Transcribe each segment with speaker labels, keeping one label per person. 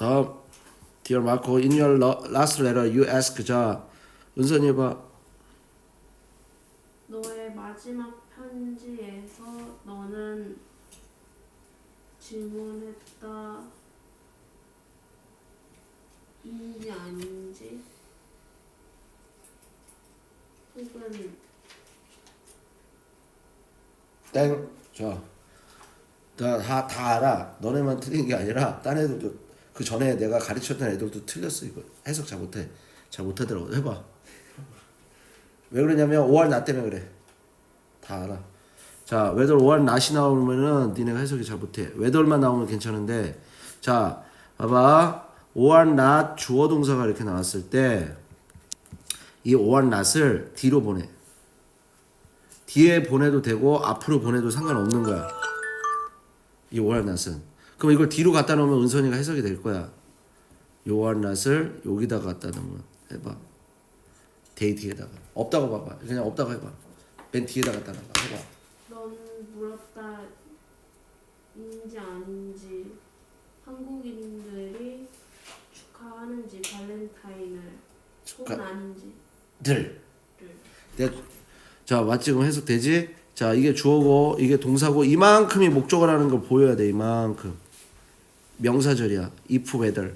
Speaker 1: 다음 Dear Marco, in your last letter you ask 자 은선이 해봐
Speaker 2: 너의 마지막 편지에서 너는 질문했다. 인지 아닌지 혹은
Speaker 1: 땡. 자, 다, 다, 다 알아. 너네만 틀린 게 아니라 딴 애들도 그 전에 내가 가르쳤던 애들도 틀렸어 이거 해석 잘 못해. 잘 못하더라고. 해봐. 왜 그러냐면 5월 나 때문에 그래. 다 알아. 자, 웨덜 5월 낫이 나오면은 니네가 해석이 잘 못해. 웨덜만 나오면 괜찮은데, 자, 봐봐. 5월 낫 주어 동사가 이렇게 나왔을 때, 이 5월 낫을 뒤로 보내. 뒤에 보내도 되고 앞으로 보내도 상관없는 거야. 이 오한낫은. 그럼 이걸 뒤로 갖다 놓으면 은선이가 해석이 될 거야. 요 오한낫을 여기다 갖다 놓으면 해봐. 데이 뒤에다가 없다고 봐봐. 그냥 없다고 해봐. 맨 뒤에다 갖다 놔봐. 해봐.
Speaker 2: 넌 물었다. 인지 아닌지 한국인들이 축하하는지 발렌타인을
Speaker 1: 축하-
Speaker 2: 혹은 아닌지
Speaker 1: 내, 자 맞지? 지금 해석되지? 자 이게 주어고 이게 동사고 이만큼이 목적어라는 걸 보여야 돼. 이만큼. 명사절이야. if whether.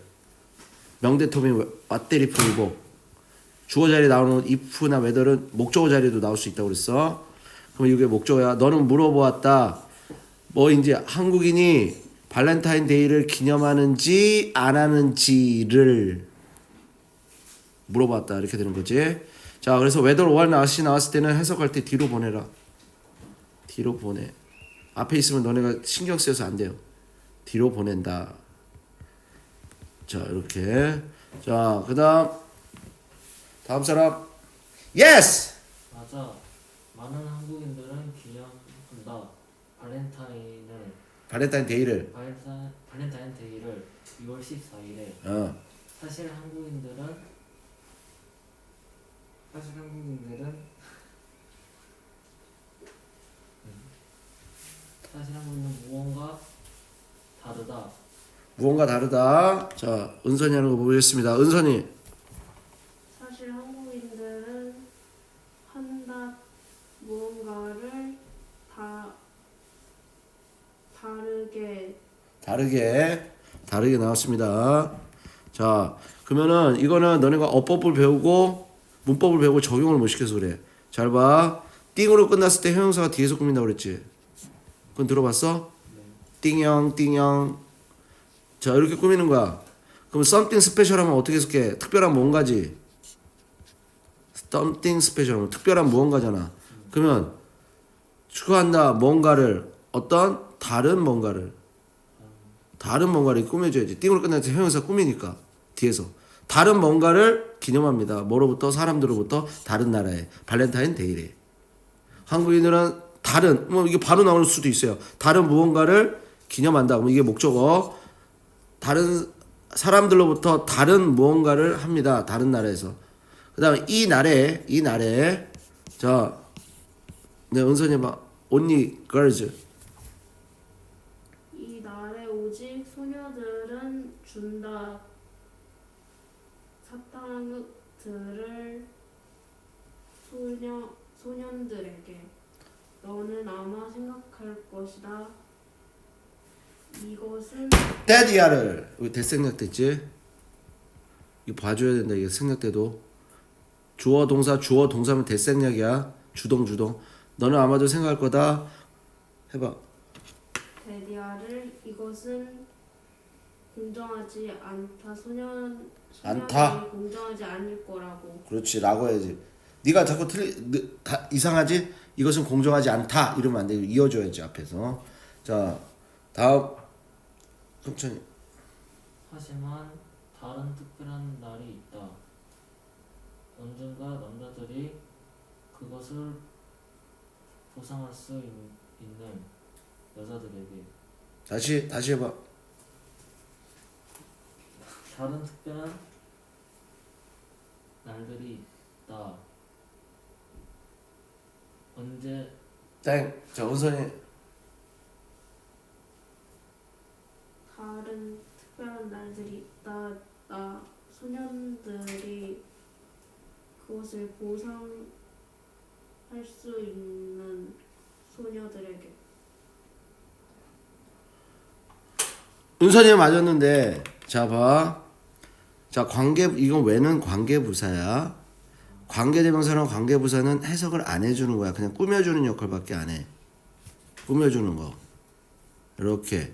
Speaker 1: 명대토미 왔대리 풀고 주어 자리에 나오는 if나 whether은 목적어 자리에도 나올 수 있다고 그랬어. 그럼 이게 목적어야. 너는 물어보았다. 뭐 이제 한국인이 발렌타인 데이를 기념하는지 안 하는지를 물어봤다 이렇게 되는 거지. 자 그래서 whether or not이 나왔을 때는 해석할 때 뒤로 보내라. 뒤로 보내. 앞에 있으면 너네가 신경 쓰여서 안 돼요. 뒤로 보낸다. 자 이렇게. 자 그다음 다음 사람. Yes.
Speaker 3: 맞아. 많은 한국인들은 기념한다. 발렌타인을
Speaker 1: 발렌타인 데이를.
Speaker 3: 발렌타, 발렌타인 데이를 6월 14일에
Speaker 1: 어.
Speaker 3: 사실 한국인들은 사실 한국인들은 음, 사실 한국인은 무언가.
Speaker 1: 무언가 다르다. 자 은선이 하는 거 보겠습니다. 은선이.
Speaker 2: 사실 한국인들은 한다 무언가를 다 다르게
Speaker 1: 다르게 다르게 나왔습니다. 자, 그러면은 이거는 너네가 어법을 배우고 문법을 배우고 적용을 못 시켜서 그래. 잘 봐. 띵으로 끝났을 때 형용사가 뒤에서 꾸민다고 그랬지. 그건 들어봤어? 띵형 띵형. 자, 이렇게 꾸미는 거야. 그럼 something special 하면 어떻게 해석해? 특별한 뭔가지. something special 하면 특별한 무언가잖아. 그러면 추구한다 뭔가를 어떤 다른 뭔가를 다른 뭔가를 꾸며줘야지. 띵으로 때 형용사 꾸미니까 뒤에서 다른 뭔가를 기념합니다. 뭐로부터 사람들로부터 다른 나라에 발렌타인 데이래. 한국인들은 다른 뭐 이게 바로 나올 수도 있어요. 다른 무언가를 기념한다. 그럼 이게 목적어 다른 사람들로부터 다른 무언가를 합니다. 다른 나라에서. 그 다음에 이 날에 이 날에 자, 네 은선이 봐. only girls.
Speaker 2: 이 날에 오직 소녀들은 준다 사탕들을 소녀 소년들에게 너는 아마 생각할 것이다 이것은
Speaker 1: 데디아를 여기 대생략 됐지? 이거 봐줘야 된다 이게 생략돼도. 주어 동사 주어 동사면 대생략이야. 주동 주동. 너는 아마도 생각할 거다. 해봐.
Speaker 2: 데디아를 이것은 공정하지 않다. 소년. 소년이 공정하지 않을 거라고.
Speaker 1: 그렇지 라고 해야지. 네가 자꾸 틀리 느- 다, 이상하지? 이것은 공정하지 않다. 이러면 안 돼. 이어줘야지 앞에서. 자 다음 천천히
Speaker 3: 하지만 다른 특별한 날이 있다. 언젠가 남자들이 그것을 보상할 수 있, 있는 여자들에게.
Speaker 1: 다시 다시 해봐.
Speaker 3: 다른 특별한 날들이 있다. 언제?
Speaker 1: 땡 자 은선이
Speaker 2: 다른 특별한 날들이 나 소년들이 그것을 보상할 수 있는 소녀들에게
Speaker 1: 은선이 맞았는데 자 봐. 자 관계 이건 왜는 관계부사야. 관계대명사랑 관계부사는 해석을 안 해주는 거야. 그냥 꾸며주는 역할밖에 안 해. 꾸며주는 거. 이렇게.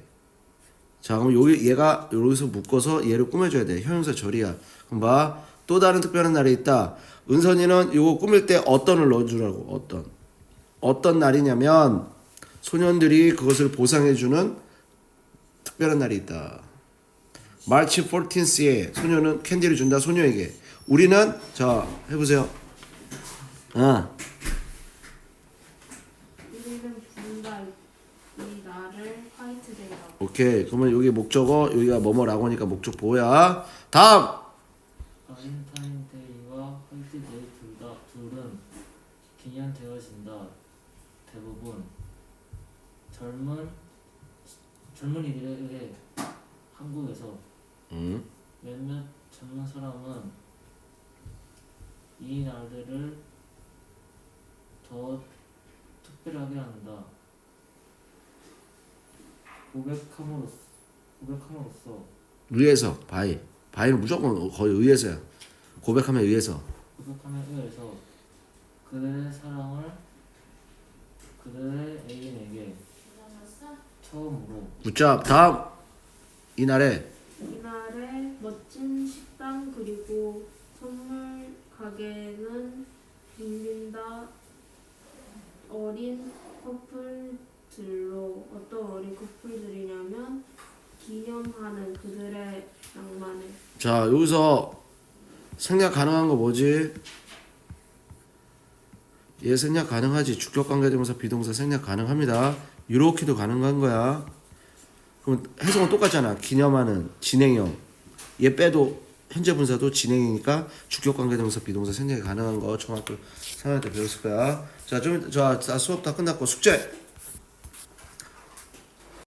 Speaker 1: 자 그럼 여기 얘가 여기서 묶어서 얘를 꾸며줘야 돼. 형용사 절이야. 그럼 봐. 또 다른 특별한 날이 있다. 은선이는 이거 꾸밀 때 어떤을 넣어주라고. 어떤. 어떤 날이냐면 소년들이 그것을 보상해주는 특별한 날이 있다. 마치 14th에 소녀는 캔디를 준다 소녀에게. 우리는 자 해보세요. 아
Speaker 2: 우리는 부른다 이 날을 화이트데이라고
Speaker 1: 오케이. 그러면 여기 목적어 여기가 뭐뭐라고 하니까 목적 보야. 다음
Speaker 3: 발렌타인데이와 화이트데이 둘다 둘은 기념되어진다. 대부분 젊은 젊은이들에게 한국에서
Speaker 1: 음.
Speaker 3: 몇몇 젊은 사람은 이 날들을 더 특별하게 한다. 고백함으로써 고백함으로써
Speaker 1: 위에서 바이 바이는 무조건 거의 의에서야. 고백하면 의에서.
Speaker 3: 고백함에 의해서 그들의 사랑을 그들의 애인에게 처음으로
Speaker 1: 붙잡 다음 이날에
Speaker 2: 이날에 멋진 식당 그리고 선물 가게는 빙빈다 어린 커플 들로 어떤 어린 커플들이냐면 기념하는 그들의 낭만을
Speaker 1: 자 여기서 생략 가능한 거 뭐지? 얘 생략 가능하지. 주격 관계대명사 비동사 생략 가능합니다. 이렇게도 가능한 거야. 그럼 해석은 똑같잖아. 기념하는 진행형. 얘 빼도 현재 분사도 진행이니까 주격 관계대명사 비동사 생략이 가능한 거 중학교 3학년 때 배웠을 거야. 자, 좀 자, 자 수업 다 끝났고 숙제.